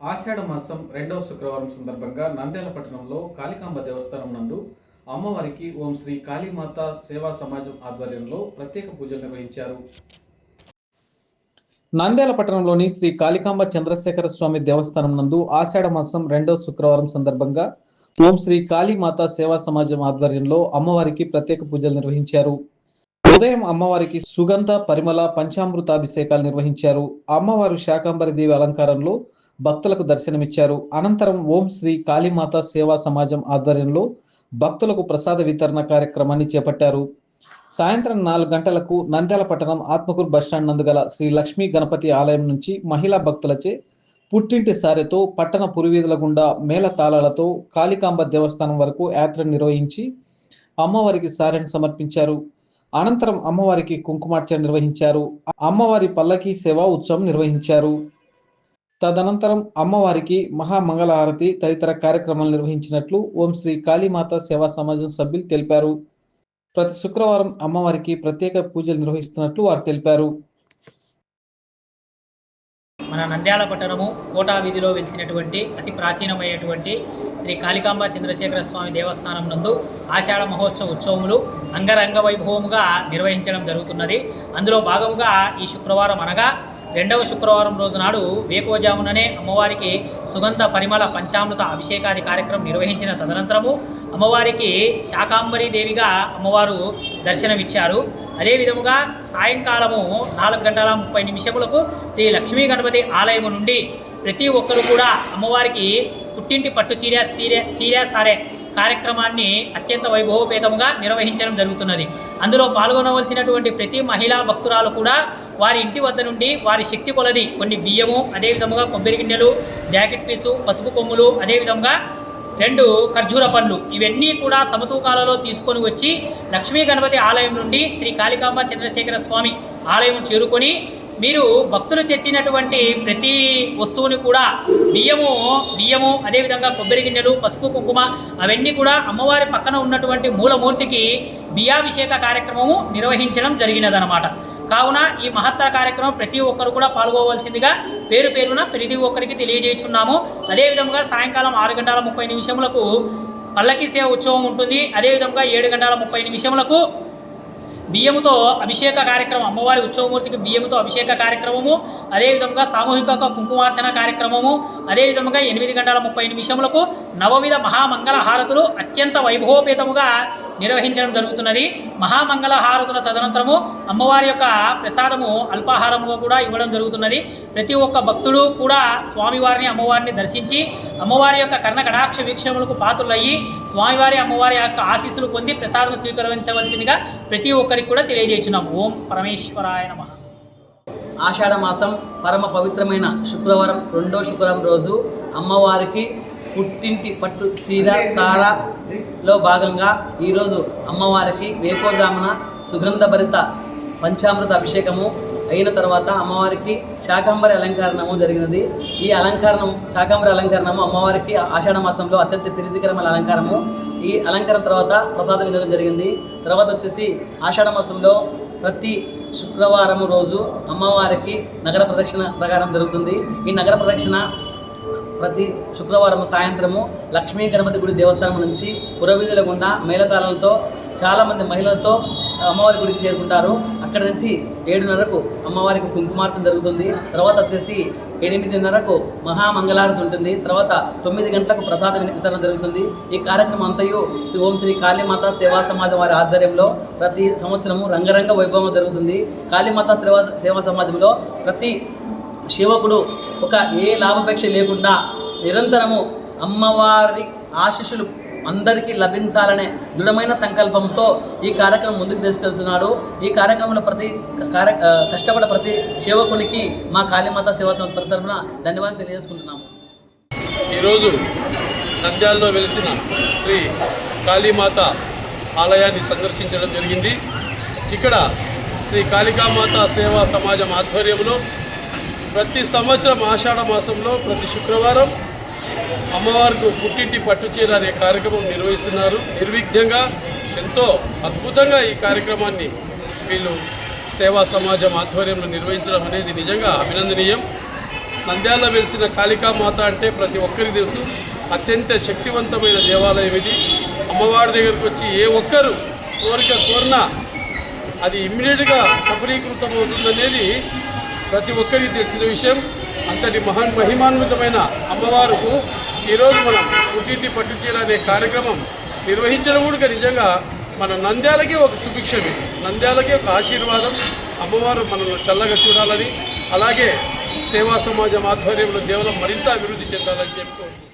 ఆషాఢ మాసం రెండవ శుక్రవారం సందర్భంగా నంద్యాల పట్టణంలో కాళికాంబ దేవస్థానం నందు అమ్మవారికి ఓం శ్రీ కాళీమాత సేవా సమాజం ఆధ్వర్యంలో ప్రత్యేక పూజలు నిర్వహించారు. నంద్యాల పట్టణంలోని శ్రీ కాళికాంబ చంద్రశేఖర స్వామి దేవస్థానం నందు ఆషాఢ మాసం రెండవ శుక్రవారం సందర్భంగా ఓం శ్రీ కాళీమాత సేవా సమాజం ఆధ్వర్యంలో అమ్మవారికి ప్రత్యేక పూజలు నిర్వహించారు. ఉదయం అమ్మవారికి సుగంధ పరిమళ పంచామృతాభిషేకాలు నిర్వహించారు. అమ్మవారు శాకాంబరి దేవి అలంకారంలో భక్తులకు దర్శనమిచ్చారు. అనంతరం ఓం శ్రీ కాళీమాత సేవా సమాజం ఆధ్వర్యంలో భక్తులకు ప్రసాద వితరణ కార్యక్రమాన్ని చేపట్టారు. సాయంత్రం నాలుగు గంటలకు నంద్యాల పట్టణం ఆత్మకూరు బస్టాండ్ నందు గల శ్రీ లక్ష్మీ గణపతి ఆలయం నుంచి మహిళా భక్తులచే పుట్టింటి సారెతో పట్టణ పురివీధుల గుండా మేళ తాళాలతో కాళికాంబ దేవస్థానం వరకు యాత్ర నిర్వహించి అమ్మవారికి సారెను సమర్పించారు. అనంతరం అమ్మవారికి కుంకుమార్చన నిర్వహించారు. అమ్మవారి పల్లకీ సేవా ఉత్సవం నిర్వహించారు. తదనంతరం అమ్మవారికి మహామంగళహారతి తదితర కార్యక్రమాలు నిర్వహించినట్లు ఓం శ్రీ కాళీమాత సేవా సమాజం సభ్యులు తెలిపారు. ప్రతి శుక్రవారం అమ్మవారికి ప్రత్యేక పూజలు నిర్వహిస్తున్నట్లు వారు తెలిపారు. మన నంద్యాల పట్టణము కోటా వీధిలో వెలిసినటువంటి అతి ప్రాచీనమైనటువంటి శ్రీ కాళికాంబ చంద్రశేఖర స్వామి దేవస్థానం నందు ఆషాఢ మహోత్సవ ఉత్సవములు అంగరంగ వైభవముగా నిర్వహించడం జరుగుతున్నది. అందులో భాగముగా ఈ శుక్రవారం అనగా రెండవ శుక్రవారం రోజు నాడు వేకువజాముననే అమ్మవారికి సుగంధ పరిమళ పంచామృత అభిషేకాది కార్యక్రమం నిర్వహించిన తదనంతరము అమ్మవారికి శాకాంబరి దేవిగా అమ్మవారు దర్శనమిచ్చారు. అదే విధముగా సాయంకాలము నాలుగు గంటల ముప్పై నిమిషములకు శ్రీ లక్ష్మీ గణపతి ఆలయము నుండి ప్రతి ఒక్కరు కూడా అమ్మవారికి పుట్టింటి పట్టు చీర చీర చీర సారే కార్యక్రమాన్ని అత్యంత వైభవపేతముగా నిర్వహించడం జరుగుతున్నది. అందులో పాల్గొనవలసినటువంటి ప్రతి మహిళా భక్తురాలు కూడా వారి ఇంటి వద్ద నుండి వారి శక్తి కొలది కొన్ని బియ్యము అదేవిధముగా కొబ్బరి గిన్నెలు జాకెట్ పీసు పసుపు కొమ్ములు అదేవిధంగా రెండు ఖర్జూర పండ్లు. ఇవన్నీ కూడా సమతూకాలలో తీసుకొని వచ్చి లక్ష్మీ గణపతి ఆలయం నుండి శ్రీ కాళికాంబ చంద్రశేఖర స్వామి ఆలయం చేరుకొని మీరు భక్తులు తెచ్చినటువంటి ప్రతి వస్తువుని కూడా బియ్యము బియ్యము అదేవిధంగా కొబ్బరి గిన్నెలు పసుపు కుంకుమ అవన్నీ కూడా అమ్మవారి పక్కన ఉన్నటువంటి మూలమూర్తికి బియ్యాభిషేక కార్యక్రమము నిర్వహించడం జరిగినదనమాట కావున ఈ మహత్తర కార్యక్రమం ప్రతి ఒక్కరు కూడా పాల్గొవలసిందిగా పేరు పేరున ప్రతి ఒక్కరికి తెలియజేస్తున్నాము అదేవిధంగా సాయంకాలం ఆరు గంటల ముప్పై నిమిషములకు పల్లకి సేవ ఉత్సవం ఉంటుంది. అదేవిధంగా ఏడు గంటల ముప్పై నిమిషములకు బియ్యముతో అభిషేక కార్యక్రమం అమ్మవారి ఉత్సవమూర్తికి బియ్యముతో అభిషేక కార్యక్రమము అదేవిధంగా సామూహిక కుంకుమార్చన కార్యక్రమము అదేవిధంగా ఎనిమిది గంటల ముప్పై నిమిషములకు నవవిధ మహామంగళ హారతులు అత్యంత వైభవోపేతముగా నిర్వహించడం జరుగుతున్నది. మహామంగళ హారతుల తదనంతరము అమ్మవారి యొక్క ప్రసాదము అల్పాహారముగా కూడా ఇవ్వడం జరుగుతున్నది. ప్రతి ఒక్క భక్తుడు కూడా స్వామివారిని అమ్మవారిని దర్శించి అమ్మవారి యొక్క కర్ణ కటాక్ష వీక్షణములకు పాత్రులయ్యి స్వామివారి అమ్మవారి యొక్క ఆశీస్సులు పొంది ప్రసాదం స్వీకరించవలసిందిగా ప్రతి ఒక్కరికి కూడా తెలియజేస్తున్నాం ఓం పరమేశ్వరాయ నమ. ఆషాఢ మాసం పరమ పవిత్రమైన శుక్రవారం రెండో శుక్రవారం రోజు అమ్మవారికి పుట్టింటి పట్టు చీర సారాలో భాగంగా ఈరోజు అమ్మవారికి వేకోజామున సుగంధభరిత పంచామృత అభిషేకము అయిన తర్వాత అమ్మవారికి శాకాంబరి అలంకరణము జరిగినది. ఈ అలంకరణం శాకంబరి అలంకరణము అమ్మవారికి ఆషాఢ మాసంలో అత్యంత ప్రీతికరమైన అలంకారము. ఈ అలంకరణ తర్వాత ప్రసాదం వినడం జరిగింది. తర్వాత వచ్చేసి ఆషాఢ మాసంలో ప్రతి శుక్రవారం రోజు అమ్మవారికి నగర ప్రదక్షిణ ప్రకారం జరుగుతుంది. ఈ నగర ప్రదక్షిణ ప్రతి శుక్రవారం సాయంత్రము లక్ష్మీ గణపతి గుడి దేవస్థానం నుంచి పురవీధుల గుండా మేళతాళాలతో చాలామంది మహిళలతో అమ్మవారి గుడికి చేరుకుంటారు. అక్కడ నుంచి ఏడున్నరకు అమ్మవారికి కుంకుమార్చన జరుగుతుంది. తర్వాత వచ్చేసి ఎనిమిదిన్నరకు మహామంగళారతి ఉంటుంది. తర్వాత తొమ్మిది గంటలకు ప్రసాద వితరణ జరుగుతుంది. ఈ కార్యక్రమం అంతయు శ్రీ ఓం శ్రీ కాళీమాత సేవా సమాజం వారి ఆధ్వర్యంలో ప్రతి సంవత్సరము రంగరంగ వైభవం జరుగుతుంది. కాళీమాత సేవా సేవా సమాజంలో ప్రతి శివకుడు ఒక ఏ లాభాపేక్ష లేకుండా నిరంతరము అమ్మవారి ఆశీస్సులు అందరికీ లభించాలనే దృఢమైన సంకల్పంతో ఈ కార్యక్రమం ముందుకు తీసుకెళ్తున్నాడు. ఈ కార్యక్రమంలో ప్రతి కార్య కష్టపడ కష్టపడే ప్రతి సేవకునికి మా కాళీమాత సేవా సంస్థ తరఫున ధన్యవాదాలు తెలియజేసుకుంటున్నాము. ఈరోజు నంద్యాలలో వెలిసిన శ్రీ కాళీమాత ఆలయాన్ని సందర్శించడం జరిగింది. ఇక్కడ శ్రీ కాళికామాత సేవా సమాజం ఆధ్వర్యంలో ప్రతి సంవత్సరం ఆషాఢ మాసంలో ప్రతి శుక్రవారం అమ్మవారికి పుట్టింటి పట్టుచీర అనే కార్యక్రమం నిర్వహిస్తున్నారు. నిర్విఘ్నంగా ఎంతో అద్భుతంగా ఈ కార్యక్రమాన్ని వీళ్ళు సేవా సమాజం ఆధ్వర్యంలో నిర్వహించడం అనేది నిజంగా అభినందనీయం. నంద్యాల వెలిసిన కాళికామాత అంటే ప్రతి ఒక్కరికి తెలుసు అత్యంత శక్తివంతమైన దేవాలయం ఇది. అమ్మవారి దగ్గరకు వచ్చి ఏ ఒక్కరు కోరిక కోరినా అది ఇమ్మీడియట్గా సఫలీకృతం అవుతుందనేది ప్రతి ఒక్కరికి తెలిసిన విషయం అంతటి మహాన్ మహిమాన్వితమైన అమ్మవారుకు ఈరోజు మనం పుట్టింటి పట్టుచీర అనే కార్యక్రమం నిర్వహించడం కూడా నిజంగా మన నంద్యాలకి ఒక సుభిక్షం ఇది నంద్యాలకి ఒక ఆశీర్వాదం. అమ్మవారు మనల్ని చల్లగా చూడాలని అలాగే సేవా సమాజం ఆధ్వర్యంలో దేవలం మరింత అభివృద్ధి చెందాలని చెప్పుకోవచ్చు.